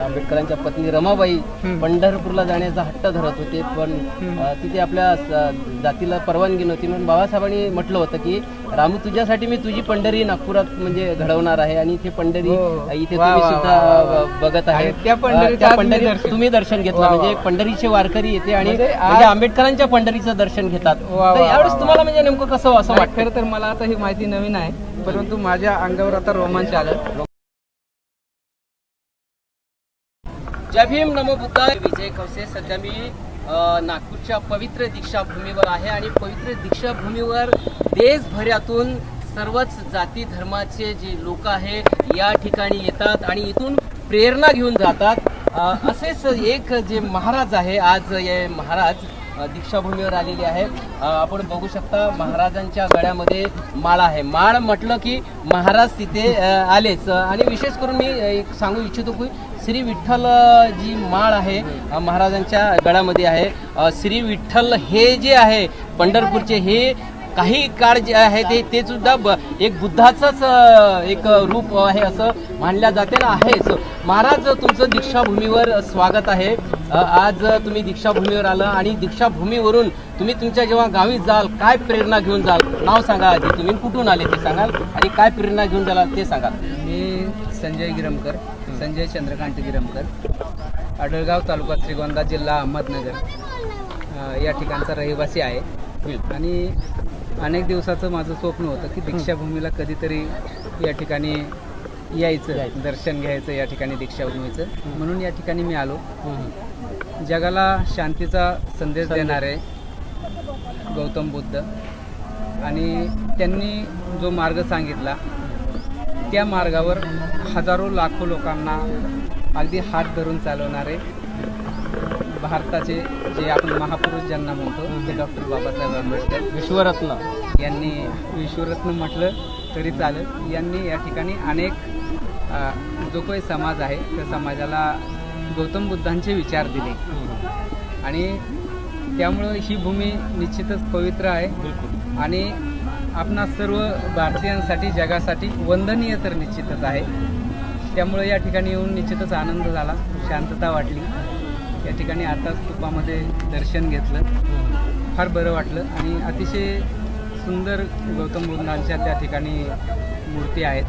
आंबेडकरांच्या पत्नी रमाबाई. पंढरपूरला जाण्याचा हट्ट धरत होते पण तिथे आपल्या जातीला परवानगी नव्हती. म्हणून बाबासाहेबांनी म्हटलं होतं की रामू तुझ्यासाठी मी तुझी पंढरी नागपुरात म्हणजे घडवणार आहे आणि इथे पंढरी हो. इथे तुम्ही सुद्धा बघत आहे. त्या दर्शन- तुम्ही दर्शन घेतलं. म्हणजे. पंढरीचे वारकरी येते आणि म्हणजे म्हणजे आंबेडकरांच्या पंढरीचं दर्शन घेतात. यावेळेस तुम्हाला म्हणजे नेमकं कसं असं वाटतं तर मला आता ही माहिती नवीन आहे. परंतु माझ्या अंगावर आता रोमांच आलं. जय भीम नमो बुद्धाय. विजय कवसे सध्या मी नागपूरच्या पवित्र दीक्षाभूमीवर आहे आणि पवित्र दीक्षाभूमीवर देशभरातून सर्वच जाती धर्माचे जे लोक आहे या ठिकाणी येतात आणि इथून प्रेरणा घेऊन जातात. असेच एक जे महाराज आहे आज हे महाराज दीक्षाभूमीवर आलेले आहे. आपण बघू शकता महाराजांच्या गळ्यामध्ये माळ आहे. माळ म्हटलं की महाराज तिथे आलेच. आणि विशेष करून मी एक सांगू इच्छितो की श्री विठ्ठल जी माळ आहे महाराजांच्या गळ्यामध्ये आहे. श्री विठ्ठल हे जे आहे पंढरपूरचे हे काही काळ जे आहे ते ते सुद्धा ब- एक बुद्धाचंच एक रूप आहे असं मानल्या जाते ना आहेच. महाराज तुमचं दीक्षाभूमीवर स्वागत आहे. आज तुम्ही दीक्षाभूमीवर आलं आणि दीक्षाभूमीवरून तुम्ही तुमच्या जेव्हा गावी जाल काय प्रेरणा घेऊन जाल? नाव सांगा आधी. तुम्ही कुठून आले ते सांगाल? आणि काय प्रेरणा घेऊन जाल ते सांगाल. मी संजय गिरमकर. संजय चंद्रकांत गिरमकर आडळगाव तालुका श्रीगोंदा जिल्हा अहमदनगर. या ठिकाणचा रहिवासी आहे. आणि अनेक दिवसाचं माझं स्वप्न होतं की दीक्षाभूमीला कधीतरी या ठिकाणी यायचं दर्शन घ्यायचं या ठिकाणी दीक्षाभूमीचं. म्हणून या ठिकाणी मी आलो. जगाला शांतीचा संदेश संदेश. देणारे गौतम बुद्ध. आणि त्यांनी जो मार्ग सांगितला त्या मार्गावर हजारो लाखो लोकांना अगदी हात धरून चालवणारे भारताचे जे आपण महापुरुष ज्यांना म्हणतो ते डॉक्टर बाबासाहेब आंबेडकर विश्वरत्न. यांनी विश्वरत्न म्हटलं तरी चालेल. यांनी या ठिकाणी अनेक जो काही समाज आहे त्या समाजाला गौतम बुद्धांचे विचार दिले. आणि त्यामुळं ही भूमी निश्चितच पवित्र आहे. आणि आपणा सर्व भारतीयांसाठी जगासाठी वंदनीय तर निश्चितच आहे. त्यामुळे या ठिकाणी येऊन निश्चितच आनंद झाला शांतता वाटली. या ठिकाणी आता स्तूपामध्ये दर्शन घेतलं. फार बरं वाटलं आणि अतिशय सुंदर गौतम बुद्धांच्या त्या ठिकाणी मूर्ती आहेत.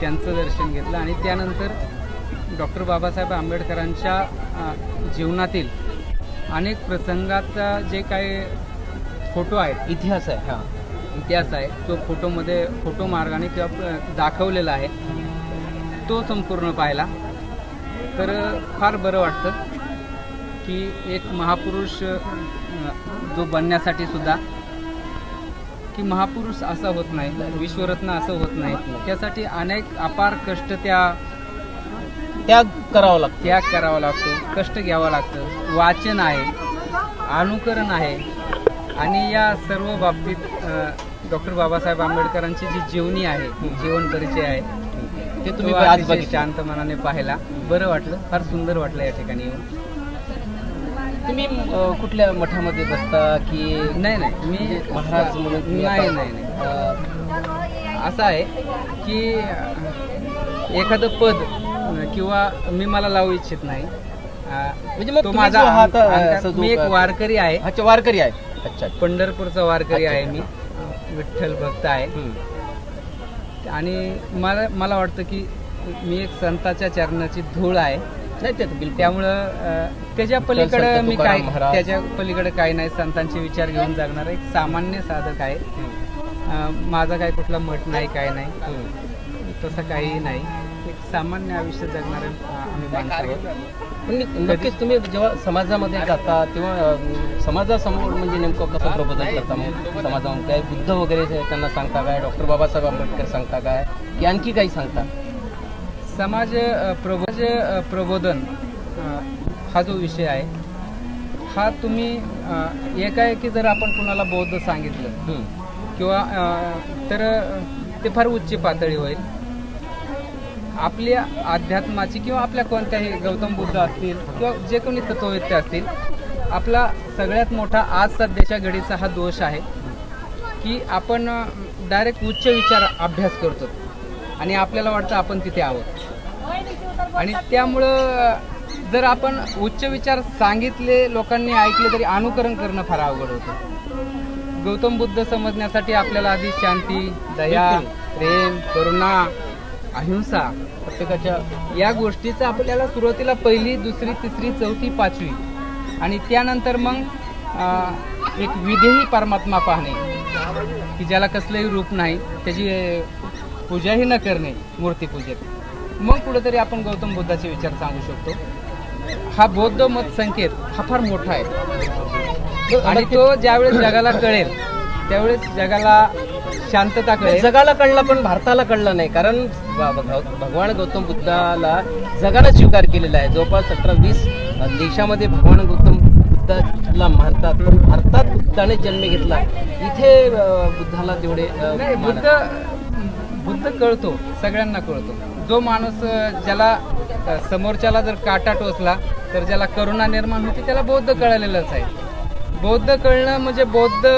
त्यांचं दर्शन घेतलं आणि त्यानंतर डॉक्टर बाबासाहेब आंबेडकरांच्या जीवनातील अनेक प्रसंगाचा जे काही फोटो आहेत इतिहास आहे हा. इतिहास आहे तो फोटोमध्ये फोटो मार्गाने किंवा दाखवलेला आहे. तो संपूर्ण पाहिला. तर फार बरं वाटतं की एक महापुरुष जो बनण्यासाठी सुद्धा की महापुरुष असा होत नाही विश्वरत्न असं होत नाही. त्यासाठी अनेक अपार कष्ट त्या त्याग करावा लागतो. त्याग करावा लागतो कष्ट घ्यावं लागतं. वाचन आहे अनुकरण आहे. आणि या सर्व बाबतीत डॉक्टर बाबासाहेब आंबेडकरांची जी जीवनी आहे जीवन परिचय आहे ते तुम्ही आज शांत मनाने पाहिला. बरं वाटलं फार सुंदर वाटलं या ठिकाणी येऊन. तुम्ही कुठल्या मठामध्ये बसता की नाही नाही मी महाराज म्हणून तुम्ही नाही नाही नाही. असं आहे की एखादं पद किंवा मी मला लावू इच्छित नाही. म्हणजे मग माझा मी एक वारकरी आहे. वारकरी आहे. अच्छा पंढरपूरचा वारकरी अच्छा. आहे मी विठ्ठल भक्त आहे हम्म. आणि मला मला वाटतं की मी एक संताच्या चरणाची धूळ आहे नाही ते तर बिलकुल त्यामुळं अं, त्याच्या पलीकडे संत मी तुकाराम काय महाराज. त्याच्या पलीकडे काही नाही संतांचे विचार घेऊन जगणारा एक सामान्य साधक आहे हम्म. अं, माझा काही कुठला मठ नाही काय नाही हम्म. तसं काहीही नाही एक सामान्य आयुष्य जगणारे अं, आम्ही माणसं आहोत नक्कीच तुम्ही जेव्हा समाजामध्ये जाता तेव्हा समाजासमोर म्हणजे नेमकं कसं प्रबोधन करता? मग समाजामध्ये काय बुद्ध वगैरे त्यांना सांगता काय? डॉक्टर बाबासाहेब आंबेडकर सांगता काय? की आणखी काही सांगता? समाज अ, प्रबोधन हा जो विषय आहे हा तुम्ही अ, एकाएकी जर आपण कुणाला बौद्ध सांगितलं. किंवा तर ते फार उच्च पातळी होईल. आपल्या अध्यात्माची किंवा आपल्या कोणत्याही गौतम बुद्ध असतील किंवा जे कोणी तत्ववेत्ते असतील आपला सगळ्यात मोठा आज सध्याच्या घडीचा हा दोष आहे की आपण डायरेक्ट उच्च विचार अभ्यास करतो आणि आपल्याला वाटतं आपण तिथे आहोत. आणि त्यामुळं जर आपण उच्च विचार सांगितले लोकांनी ऐकले तरी अनुकरण करणं फार अवघड होतं. गौतम बुद्ध समजण्यासाठी आपल्याला आधी शांती दया प्रेम करुणा अहिंसा प्रत्येकाच्या या गोष्टीचं आपल्याला सुरुवातीला पहिली दुसरी तिसरी चौथी पाचवी. आणि त्यानंतर मग एक विधेही परमात्मा पाहणे. की ज्याला कसलंही रूप नाही त्याची पूजाही न करणे मूर्तीपूजेत मग कुठेतरी आपण गौतम बुद्धाचे विचार सांगू शकतो. हा बौद्ध मत संकेत हा फार मोठा आहे. आणि तो ज्यावेळेस जगाला कळेल त्यावेळेस जगाला शांतता कळेल. जगाला कळला पण भारताला कळलं नाही. कारण भगवान गौतम बुद्धाला जगाला स्वीकार केलेला आहे. जवळपास सतरा वीस देशामध्ये भगवान गौतम बुद्धाला मानतात पण भारतात बुद्धाने जन्म घेतला. इथे बुद्धाला तेवढे बुद्ध बुद्ध कळतो. सगळ्यांना कळतो. जो माणूस ज्याला समोरच्याला जर काटा टोचला तर ज्याला करुणा निर्माण होती त्याला बौद्ध कळलेलंच आहे. बौद्ध कळणं म्हणजे बौद्ध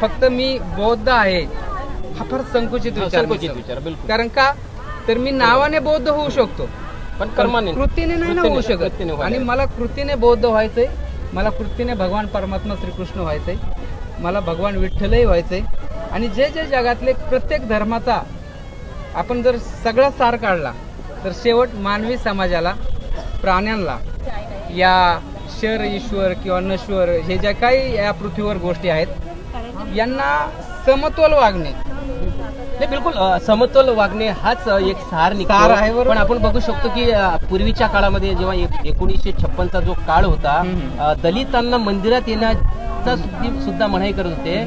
फक्त मी बौद्ध आहे. हा फार संकुचित विचार संकुचित दिसतो. विचार, बिलकुल. कारण का? तर मी नावाने बौद्ध होऊ शकतो. पण कर्माने कृतीने नाही ना होऊ शकत. आणि मला कृतीने बौद्ध व्हायचंय. मला कृतीने भगवान परमात्मा श्रीकृष्ण व्हायचंय. मला भगवान विठ्ठलही व्हायचंय. आणि जे जे जगातले प्रत्येक धर्माचा आपण जर सगळा सार काढला तर शेवट मानवी समाजाला प्राण्यांना या शर ईश्वर किंवा नश्वर हे ज्या काही या पृथ्वीवर गोष्टी आहेत यांना समतोल वागणे. नाही बिलकुल समतोल वागणे हाच एक सार. सार आहे. पण आपण बघू शकतो की पूर्वीच्या काळामध्ये जेव्हा एक- एकोणीसशे छप्पनचा जो काळ होता दलितांना मंदिरात येण्याचा सुद्धी- सुद्धा मनाई करत होते.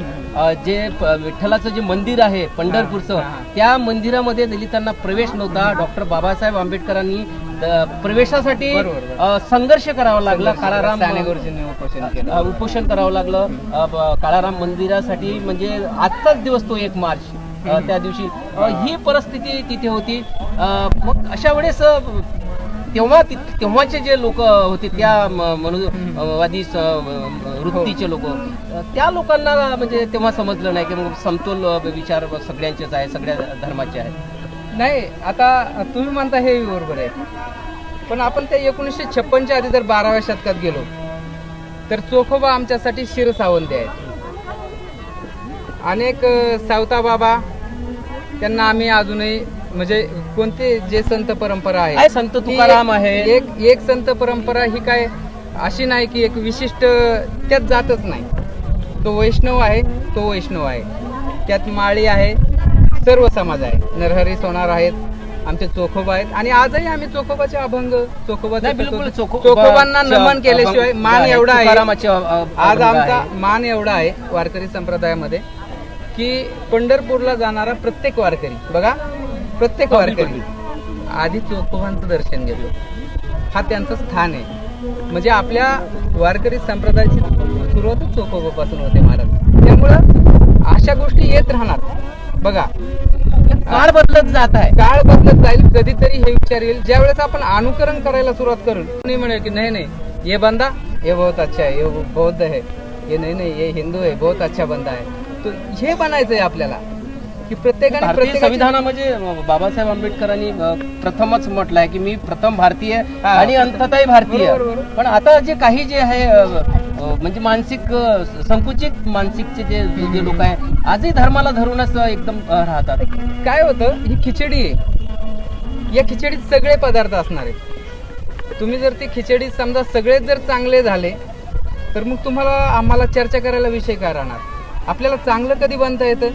जे विठ्ठलाचं जे मंदिर आहे पंढरपूरचं. त्या मंदिरामध्ये दलितांना प्रवेश नव्हता. डॉक्टर बाबासाहेब आंबेडकरांनी प्रवेशासाठी संघर्ष करावा लागला. काळाराम उपोषण करावं लागलं. काळाराम मंदिरासाठी म्हणजे आजचाच दिवस तो एक मार्च. त्या दिवशी. ही परिस्थिती तिथे होती. मग अशा वेळेस तेव्हा तेव्हाचे जे लोक होते त्या मनोवादी वृत्तीचे लोक त्या लोकांना म्हणजे तेव्हा समजलं नाही की मग समतोल विचार सगळ्यांचेच आहे सगळ्या धर्माचे आहे नाही आता तुम्ही म्हणता हे बरोबर आहे. पण आपण त्या एकोणीसशे छप्पनच्या आधी जर बाराव्या शतकात गेलो तर चोखोबा आमच्यासाठी शिरसावंती आहेत अनेक सावता बाबा त्यांना आम्ही अजूनही म्हणजे कोणते जे संत परंपरा आहे संत तुकाराम आहे. एक एक संत परंपरा ही काय अशी नाही की एक विशिष्ट त्यात जातच नाही. तो वैष्णव आहे तो वैष्णव आहे. त्यात माळी आहे सर्व समाज आहे. नरहरी सोनार आहेत आमचे चोखोबा आहेत. आणि आजही आम्ही चोखोबाचे अभंग चोखोबाचे नाही, बिलकुल कसोटी- चोखो- चोखोबांना नमन केल्याशिवाय मान एवढा आहे. आज आमचा. मान एवढा आहे वारकरी संप्रदायामध्ये. की पंढरपूरला जाणारा प्रत्येक वारकरी बघा प्रत्येक हो, वारकरी. आधी चोखोबांचं दर्शन घेतो हा त्यांचं स्थान आहे. म्हणजे आपल्या वारकरी संप्रदायाची सुरुवातच चोखोबापासून होते महाराज. त्यामुळं अशा गोष्टी येत राहणार. बघा. काळ बदलत जात आहे. काळ बदलत जाईल कधीतरी हे विचार येईल. ज्या वेळेस आपण अनुकरण करायला सुरुवात करू कोणी म्हणेल की नाही नाही ये बंदा ये बहुत अच्छा है ये बौद्ध है ये नाही नाही ये हिंदू है बहुत अच्छा बंदा है. तो हे बनायचंय आपल्याला की प्रत्येकाने भारतीय प्रत्येकाची- संविधानामध्ये बाबासाहेब आंबेडकरांनी अ, प्रथमच म्हटलंय की मी प्रथम भारतीय हा. आणि अंततःही भारतीय. बरोबर, बरोबर. पण आता जे काही जे आहे अ, अ, म्हणजे मानसिक अ, संकुचित मानसिकचे जे जे लोक आहे आजही धर्माला धरूनच अ, एकदम अ, राहतात. काय होतं ही खिचडी आहे. या खिचडीत सगळे पदार्थ असणार आहेत. तुम्ही जर ती खिचडी समजा सगळे जर चांगले झाले तर मग तुम्हाला आम्हाला चर्चा करायला विषय काय राहणार? आपल्याला चांगलं कधी बनता येतं?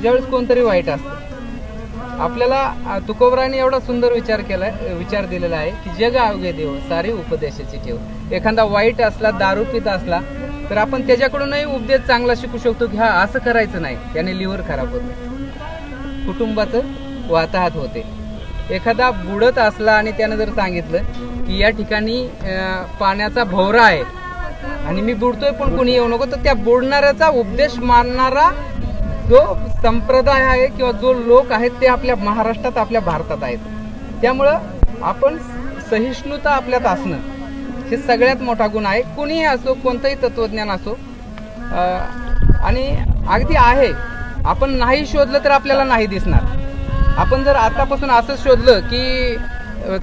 ज्यावेळेस कोणतरी वाईट असतं. आपल्याला अ, तुकोबराने एवढा सुंदर विचार केला विचार दिलेला आहे की जग अवघे देव सारी उपदेशाची ठेव. एखादा वाईट असला दारू पित असला तर आपण त्याच्याकडूनही उपदेश चांगला शिकू शकतो की हा असं करायचं नाही. त्याने लिव्हर खराब होतं. कुटुंबाचं वाताहत होते. एखादा बुडत असला आणि त्यानं जर सांगितलं की या ठिकाणी पाण्याचा भोवरा आहे आणि मी बुडतोय पण कोणी येऊ नको. तर त्या बुडणाऱ्याचा उपदेश मानणारा जो संप्रदाय आहे किंवा जो लोक आहेत ते आपल्या महाराष्ट्रात आपल्या भारतात आहेत. त्यामुळं आपण सहिष्णुता आपल्यात असणं हे सगळ्यात मोठा गुण आहे. कुणीही असो कोणतंही तत्वज्ञान असो आणि अगदी आहे. आपण नाही शोधलं तर आपल्याला नाही दिसणार. आपण जर आतापासून असं शोधलं की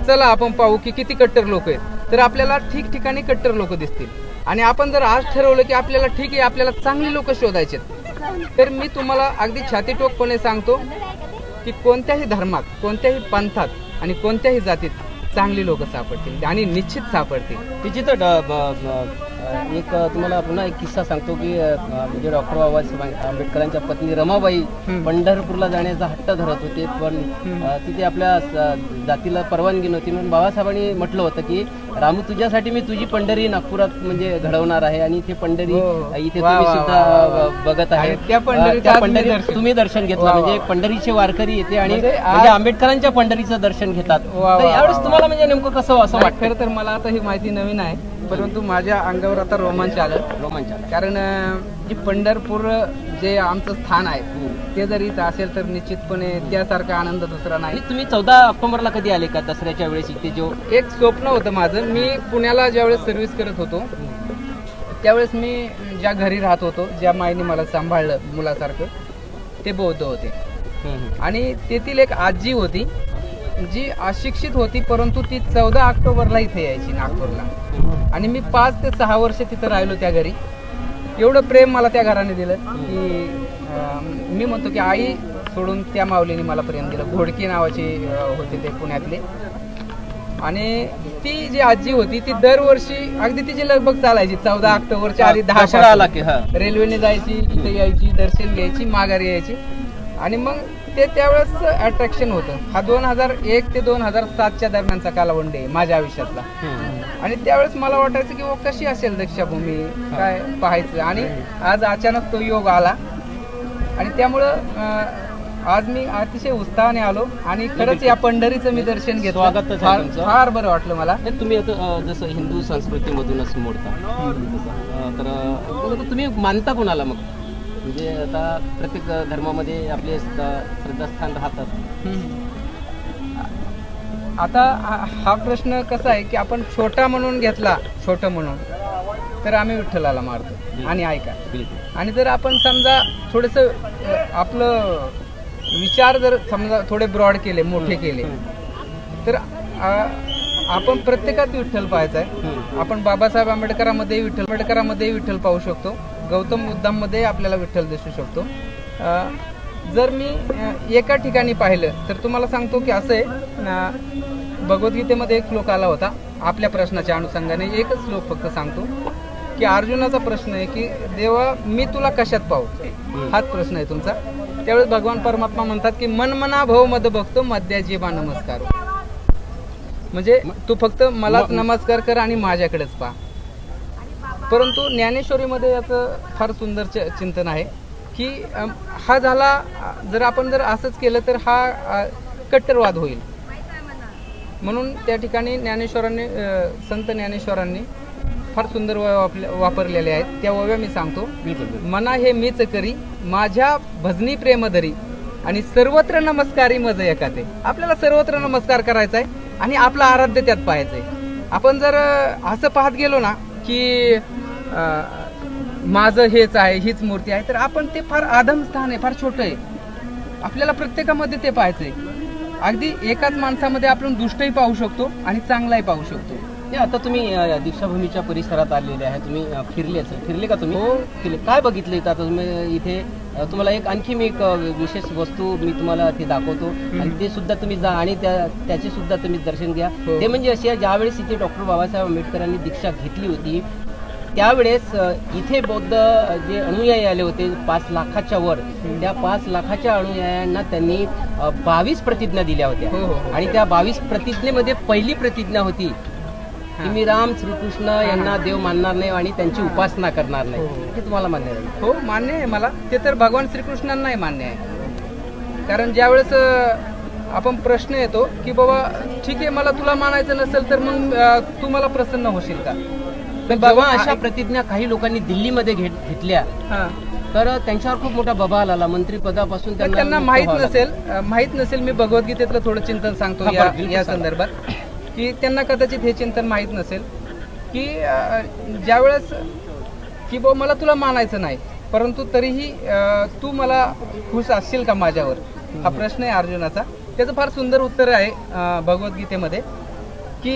चला आपण पाहू की किती कट्टर लोक आहेत तर आपल्याला ठिकठिकाणी कट्टर लोक दिसतील. आणि आपण जर आज ठरवलं की आपल्याला ठीक आहे आपल्याला चांगली लोक शोधायचे तर मी तुम्हाला अगदी छातीटोकपणे सांगतो की कोणत्याही धर्मात कोणत्याही पंथात आणि कोणत्याही जातीत चांगली लोक सापडतील आणि निश्चित सापडतील. तिची तर एक तुम्हाला पुन्हा एक किस्सा सांगतो की म्हणजे डॉक्टर बाबासाहेब आंबेडकरांच्या पत्नी रमाबाई. पंढरपूरला जाण्याचा हट्ट धरत होते पण तिथे आपल्या जातीला परवानगी नव्हती. म्हणून बाबासाहेबांनी म्हटलं होतं की रामू तुझ्यासाठी मी तुझी पंढरी नागपुरात म्हणजे घडवणार आहे आणि इथे पंढरी हो. इथे तुम्ही सुद्धा बघत आहे. त्या दर्शन- तुम्ही दर्शन घेतलं. म्हणजे. पंढरीचे वारकरी येते आणि म्हणजे म्हणजे आंबेडकरांच्या पंढरीचं दर्शन घेतात. यावेळेस तुम्हाला म्हणजे नेमकं कसं असं वाटतं तर मला आता ही माहिती नवीन आहे. परंतु माझ्या अंगावर आता रोमांच आलं. रोमांचक कारण अं, जी पंढरपूर जे आमचं स्थान आहे ते जर इथं असेल तर निश्चितपणे त्यासारखा आनंद दुसरा नाही. तुम्ही चौदा ऑक्टोबरला कधी आले का दसऱ्याच्या वेळेस इथे? जो एक स्वप्न होतं माझं. मी पुण्याला ज्यावेळेस सर्व्हिस करत होतो त्यावेळेस मी ज्या घरी राहत होतो ज्या माईने मला सांभाळलं मुलासारखं ते बौद्ध होते. आणि तेथील एक आजी होती जी अशिक्षित होती परंतु ती चौदा ऑक्टोबरला इथे यायची नागपूरला. आणि मी पाच ते सहा वर्ष तिथं राहिलो त्या घरी. एवढं प्रेम मला त्या घराने दिलं की मी म्हणतो की आई सोडून त्या माऊलीने मला प्रेम दिलं. घोडकी नावाची होते ते पुण्यातले. आणि ती जी आजी होती ती दरवर्षी अगदी तिची लगबग चालायची. चौदा ऑक्टोबरच्या आधी दहा दसरा आला की हा. रेल्वेने जायची इथे यायची दर्शन घ्यायची माघारी यायची. आणि मग ते त्यावेळेस अट्रॅक्शन होतं. हा दोन हजार एक ते दोन हजार सातच्या दरम्यानचा कालावंडी आहे माझ्या आयुष्यातला. आणि त्यावेळेस मला वाटायचं की ओ कशी असेल दक्षाभूमी? काय पाहायचं? आणि आज अचानक तो योग आला. आणि त्यामुळं आज मी अतिशय उत्साहाने आलो. आणि खरंच या पंढरीचं मी दर्शन आहे फार बरं वाटलं मला. तुम्ही आता जसं हिंदू संस्कृतीमधूनच मोडता. तर तुम्ही मानता कोणाला मग? म्हणजे आता प्रत्येक धर्मामध्ये आपले श्रद्धास्थान राहतात. आता हा- प्रश्न कसा आहे की आपण छोटा म्हणून घेतला छोटं म्हणून तर आम्ही विठ्ठलाला मारतो. आणि ऐका. आणि जर आपण समजा थोडस आपलं विचार जर समजा थोडे ब्रॉड केले मोठे केले तर आपण प्रत्येकात विठ्ठल पाहायचा आहे. आपण बाबासाहेब आंबेडकरांमध्ये विठ्ठल आंबेडकरांमध्ये विठ्ठल पाहू शकतो. गौतम बुद्धांमध्ये आपल्याला विठ्ठल दिसू शकतो. अ, जर मी एका ठिकाणी पाहिलं तर तुम्हाला सांगतो की असं आहे भगवद्गीतेमध्ये एक श्लोक आला होता आपल्या प्रश्नाच्या अनुषंगाने. एकच श्लोक फक्त सांगतो की अर्जुनाचा प्रश्न आहे की देवा मी तुला कशात पाहू? हाच प्रश्न आहे तुमचा. त्यावेळेस भगवान परमात्मा म्हणतात की मन मना भव मद बघतो मध्या जीवा नमस्कार. म्हणजे तू फक्त मलाच नमस्कार कर आणि माझ्याकडेच पहा. परंतु ज्ञानेश्वरीमध्ये याचं फार सुंदर च- चिंतन आहे की हा झाला जर आपण जर असंच केलं तर हा कट्टरवाद होईल. म्हणून त्या ठिकाणी ज्ञानेश्वरांनी संत ज्ञानेश्वरांनी फार सुंदर ओव्या वापल्या- वापरलेल्या आहेत. त्या वव्या मी सांगतो. मना हे मीच करी माझ्या भजनी प्रेम धरी आणि सर्वत्र नमस्कारी मज एखादे आपल्याला सर्वत्र नमस्कार करायचा आहे आणि आपलं आराध्य त्यात पाहायचं आहे आपण जर असं पाहत गेलो ना की माझं हेच आहे हीच मूर्ती आहे. तर आपण ते फार आदम स्थान आहे फार छोटं आहे. आपल्याला प्रत्येकामध्ये ते पाहायचंय. अगदी एकाच माणसामध्ये आपण दुष्टही पाहू शकतो आणि चांगलाही पाहू शकतो. आता तुम्ही दीक्षाभूमीच्या परिसरात आलेले आहे तुम्ही फिरले असेल. फिरले का तुम्ही? हो. फिरले. काय बघितलं आता तुम्ही इथे तुम्हाला एक आणखी मी एक विशेष वस्तू मी तुम्हाला ते दाखवतो. आणि ते सुद्धा तुम्ही जा आणि त्या त्याचे सुद्धा तुम्ही दर्शन घ्या. हो. ते म्हणजे असे ज्यावेळेस इथे डॉक्टर बाबासाहेब आंबेडकरांनी दीक्षा घेतली होती त्यावेळेस इथे बौद्ध जे अनुयायी आले होते पाच लाखाच्या वर त्या पाच लाखाच्या अनुयायांना त्यांनी बावीस प्रतिज्ञा दिल्या होत्या. हो. आणि त्या बावीस प्रतिज्ञेमध्ये पहिली प्रतिज्ञा होती की मी राम श्रीकृष्ण यांना देव मानणार नाही आणि त्यांची उपासना करणार नाही हो. हे तुम्हाला मान्य आहे हो मान्य आहे मला ते तर भगवान श्रीकृष्णांनाही मान्य आहे कारण ज्यावेळेस आपण प्रश्न येतो की बाबा ठीक आहे मला तुला मानायचं नसेल तर मग तू मला प्रसन्न होशील का तर भगवान अशा प्रतिज्ञा काही लोकांनी दिल्लीमध्ये घेत- घेतल्या. तर त्यांच्यावर खूप मोठा बबाल आला मंत्रीपदापासून तर त्यांना माहीत. नसेल माहीत नसेल मी भगवद्गीतेतलं थोडं चिंतन सांगतो या. संदर्भात की त्यांना कदाचित हे चिंतन माहीत नसेल की ज्यावेळेस की बा मला तुला मानायचं नाही परंतु तरीही तू मला खुश असशील का माझ्यावर? हा प्रश्न आहे अर्जुनाचा. त्याचं फार सुंदर उत्तर आहे भगवद्गीतेमध्ये की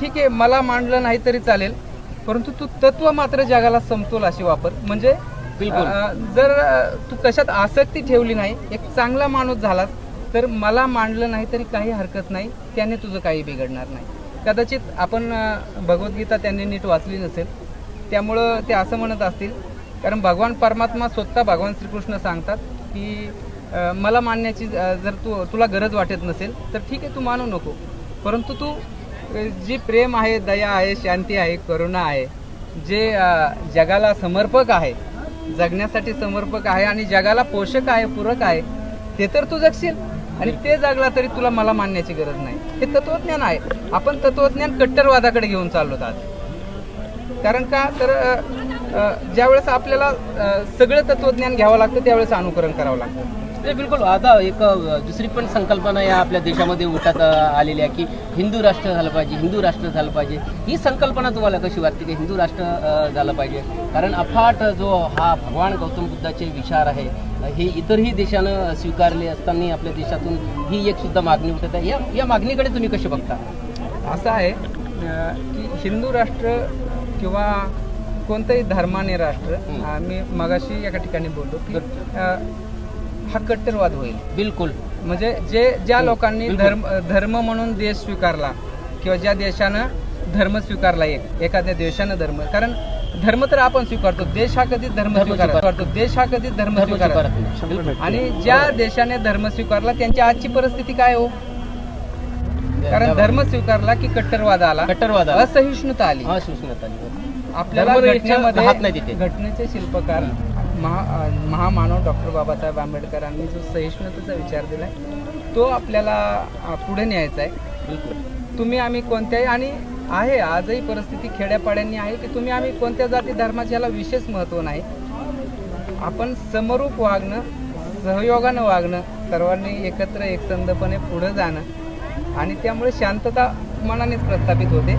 ठीक आहे मला मांडलं नाही तरी चालेल परंतु तू तत्व मात्र जगाला समतोल अशी वापर. म्हणजे बिलकुल. जर तू कशात आसक्ती ठेवली नाही एक चांगला माणूस झालास तर मला मांडलं नाही तरी काही हरकत नाही. त्याने तुझं काही बिघडणार नाही. कदाचित आपण भगवद्गीता त्यांनी नीट वाचली नसेल. त्यामुळं ते असं म्हणत असतील कारण भगवान परमात्मा स्वतः भगवान श्रीकृष्ण सांगतात की मला मानण्याची जर तू तुला गरज वाटत नसेल तर ठीक आहे तू मानू नको. परंतु तू जी प्रेम आहे दया आहे शांती आहे करुणा आहे जे जगाला समर्पक आहे जगण्यासाठी समर्पक आहे आणि जगाला पोषक आहे पूरक आहे ते तर तू जगशील. आणि ते जगला तरी तुला मला मानण्याची गरज नाही. हे तत्वज्ञान आहे. आपण तत्वज्ञान कट्टरवादाकडे घेऊन चाललो आज कारण का? तर ज्यावेळेस आपल्याला सगळं तत्वज्ञान घ्यावं लागतं त्यावेळेस अनुकरण करावं लागतं. ते बिलकुल. आता एक दुसरी पण संकल्पना या आपल्या देशामध्ये उठात आलेली आहे की हिंदू राष्ट्र झालं पाहिजे हिंदू राष्ट्र झालं पाहिजे. ही संकल्पना तुम्हाला कशी वाटते की हिंदू राष्ट्र झालं पाहिजे? कारण अफाट जो हा भगवान गौतम बुद्धाचे विचार आहे हे इतरही देशानं स्वीकारले असताना आपल्या देशातून ही एक सुद्धा मागणी उठत आहे. या या मागणीकडे तुम्ही कसे बघता? असं आहे की हिंदू राष्ट्र किंवा कोणतंही धर्माने राष्ट्र हं. मी मगाशी एका ठिकाणी बोललो की हा कट्टरवाद होईल बिलकुल म्हणजे जे ज्या लोकांनी बिलकुल. धर्म धर्म म्हणून देश स्वीकारला किंवा ज्या देशानं धर्म स्वीकारला एक एखाद्या देशानं धर्म कारण धर्म तर आपण स्वीकारतो देश हा कधीच धर्म स्वीकारत देश हा कधीच धर्म स्वीकारत. आणि ज्या देशाने धर्म स्वीकारला त्यांची आजची परिस्थिती काय हो कारण धर्म स्वीकारला की कट्टरवाद आला कट्टरवाद आला. असहिष्णुता आली हा सुस्मिता आली. आपल्याला घटनेमध्ये. घटनेचे शिल्पकार महा महामानव डॉक्टर बाबासाहेब आंबेडकरांनी जो सहिष्णुतेचा विचार दिलाय तो आपल्याला पुढे न्यायचा आहे. बिलकुल. तुम्ही आम्ही कोणत्याही आणि आहे आजही परिस्थिती खेड्यापाड्यांनी आहे की तुम्ही आम्ही कोणत्या जाती धर्माचे याला विशेष महत्त्व नाही. आपण समरूप वागणं सहयोगानं वागणं सर्वांनी एकत्र एकसंधपणे पुढं जाणं आणि त्यामुळे शांतता मनानेच प्रस्थापित होते.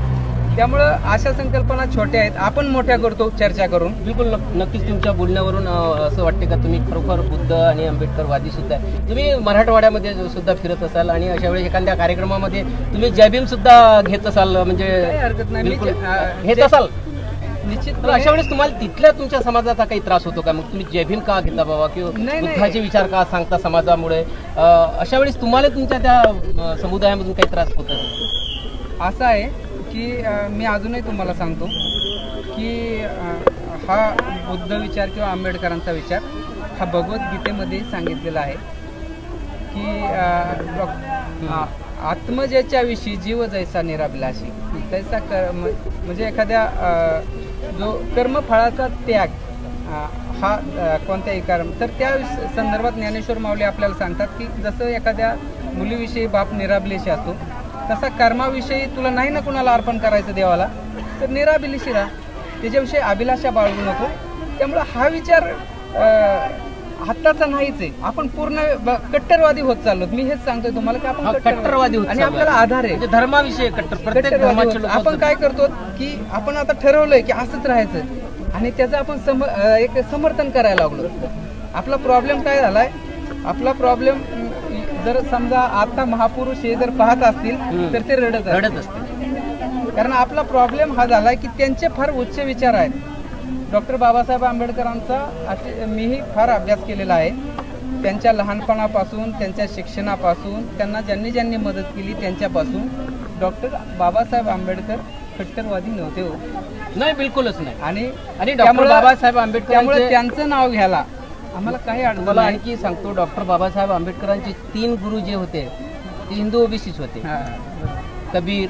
त्यामुळं अशा संकल्पना छोट्या आहेत. आपण मोठ्या करतो चर्चा करून. बिलकुल नक- नक्कीच तुमच्या बोलण्यावरून असं वाटते का तुम्ही खरोखर बुद्ध आणि आंबेडकरवादी सुद्धा आहे. तुम्ही मराठवाड्यामध्ये सुद्धा फिरत असाल आणि अशा वेळी एखाद्या कार्यक्रमामध्ये तुम्ही जयभीम सुद्धा घेत असाल म्हणजे हरकत नाही. घेत असाल. निश्चित तर अशा वेळेस तुम्हाला तिथल्या तुमच्या समाजाचा काही त्रास होतो का? मग तुम्ही जयभीम का घेता बाबा? किंवा. बुद्धाचे विचार का सांगता समाजामुळे? अशा वेळेस तुम्हाला तुमच्या त्या समुदायामधून काही त्रास होत असं आहे. की मी अजूनही तुम्हाला सांगतो की हा बुद्ध विचार किंवा आंबेडकरांचा विचार हा भगवद्गीतेमध्ये सांगितलेला आहे की अ, विषयी जीव जैसा निराभिलाषी. तैसा कर्म म्हणजे एखाद्या जो कर्मफळाचा त्याग हा कोणत्याही कारण तर त्या संदर्भात ज्ञानेश्वर माऊली आपल्याला सांगतात की जसं एखाद्या मुलीविषयी बाप निराभलेशी असतो तसा कर्माविषयी तुला नाही ना कुणाला अर्पण करायचं देवाला? तर निराभिलेशी राहा. त्याच्याविषयी अभिलाषा बाळगू नको. त्यामुळं हा विचार अ, आत्ताचा नाहीच आहे. आपण पूर्ण ब- कट्टरवादी होत चाललो. मी हेच सांगतोय तुम्हाला की आपण हा, कट्टरवादी. होत आणि चाललो आपल्याला. आधार आहे. म्हणजे धर्माविषयी कट्टर. प्रत्येक कट्टरवादी धर्माचे होत. लोक आपण काय करतो की आपण आता ठरवलंय की असंच राहायचं. आणि त्याचं आपण सम अ, एक समर्थन करायला लागलो. आपला प्रॉब्लेम काय झालाय? आपला प्रॉब्लेम जर समजा आता महापुरुष हे जर पाहत असतील. तर ते रडत असतील. रडत असते कारण आपला प्रॉब्लेम हा झालाय की त्यांचे फार उच्च विचार आहेत. डॉक्टर बाबासाहेब आंबेडकरांचा मीही फार अभ्यास केलेला आहे. त्यांच्या लहानपणापासून त्यांच्या शिक्षणापासून त्यांना ज्यांनी ज्यांनी मदत केली त्यांच्यापासून डॉक्टर बाबासाहेब आंबेडकर कट्टरवादी नव्हते हो. नाही बिलकुलच नाही. आणि आणि डॉक्टर बाबासाहेब आंबेडकर त्यामुळे त्यांचं नाव घ्यायला आम्हाला काही नाही. आणखी सांगतो डॉक्टर बाबासाहेब आंबेडकरांचे तीन गुरु जे होते. ते हिंदू ओबीसीच होते. हा. कबीर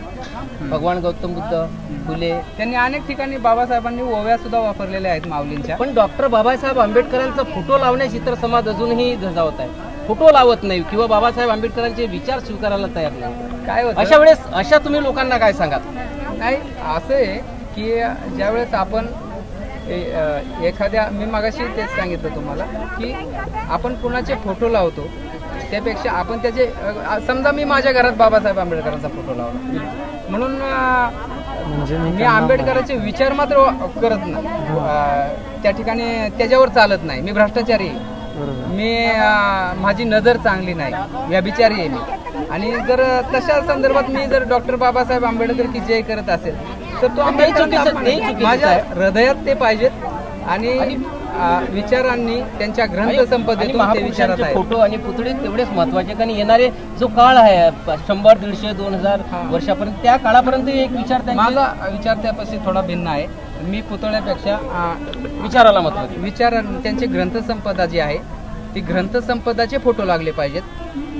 भगवान गौतम बुद्ध फुले. त्यांनी अनेक ठिकाणी बाबासाहेबांनी ओव्या सुद्धा वापरलेल्या आहेत माऊलींच्या. पण डॉक्टर बाबासाहेब आंबेडकरांचा फोटो लावण्यास इतर समाज अजूनही धजावत आहे. फोटो लावत नाही किंवा बाबासाहेब आंबेडकरांचे विचार स्वीकारायला तयार नाही. काय होतं? अशा वेळेस अशा तुम्ही लोकांना काय सांगाल? नाही असं आहे की ज्यावेळेस आपण एखाद्या मी मागाशी तेच सांगितलं तुम्हाला की आपण कुणाचे फोटो लावतो त्यापेक्षा आपण त्याचे समजा मी माझ्या घरात बाबासाहेब आंबेडकरांचा फोटो लावला. म्हणून अ, मी आंबेडकरांचे विचार मात्र करत नाही. अ, त्या ठिकाणी त्याच्यावर चालत नाही. मी भ्रष्टाचारी मी माझी नजर चांगली नाही. व्यभिचारी आहे मी. आणि जर तशा संदर्भात मी जर डॉक्टर बाबासाहेब आंबेडकर की जय करत असेल तर तो चुकीचं-. चुकीचं माझ्या आहे. हृदयात ते पाहिजेत आणि विचारांनी त्यांच्या ग्रंथ आणि संपदेतून ते विचारत महापुरुषांचे आहे फोटो आणि पुतळे तेवढेच महत्त्वाचे कारण येणारे जो काळ आहे शंभर दीडशे दोन हजार हा. वर्षापर्यंत त्या काळापर्यंत एक विचार माझा विचार त्यापाशी थोडा भिन्न आहे मी पुतळ्यापेक्षा विचाराला महत्त्व. विचार त्यांचे ग्रंथसंपदा जी आहे ती ग्रंथसंपदाचे फोटो लागले पाहिजेत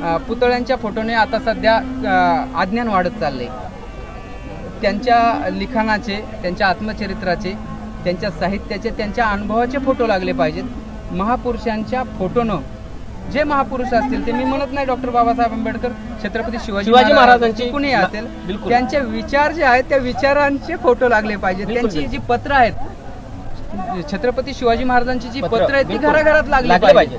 अं, पुतळ्यांच्या फोटोने आता सध्या अं, अज्ञान वाढत चालले त्यांच्या लिखाणाचे त्यांच्या आत्मचरित्राचे त्यांच्या साहित्याचे त्यांच्या अनुभवाचे फोटो लागले पाहिजेत महापुरुषांच्या फोटोनं जे महापुरुष असतील ते मी म्हणत नाही डॉक्टर बाबासाहेब आंबेडकर छत्रपती शिवाजी शिवाजी महाराजांचे कुणी असेल. त्यांचे विचार जे आहेत त्या विचारांचे फोटो लागले पाहिजेत त्यांची जी पत्र आहेत छत्रपती शिवाजी महाराजांची जी पत्र, आहेत ती. घराघरात लागली पाहिजे.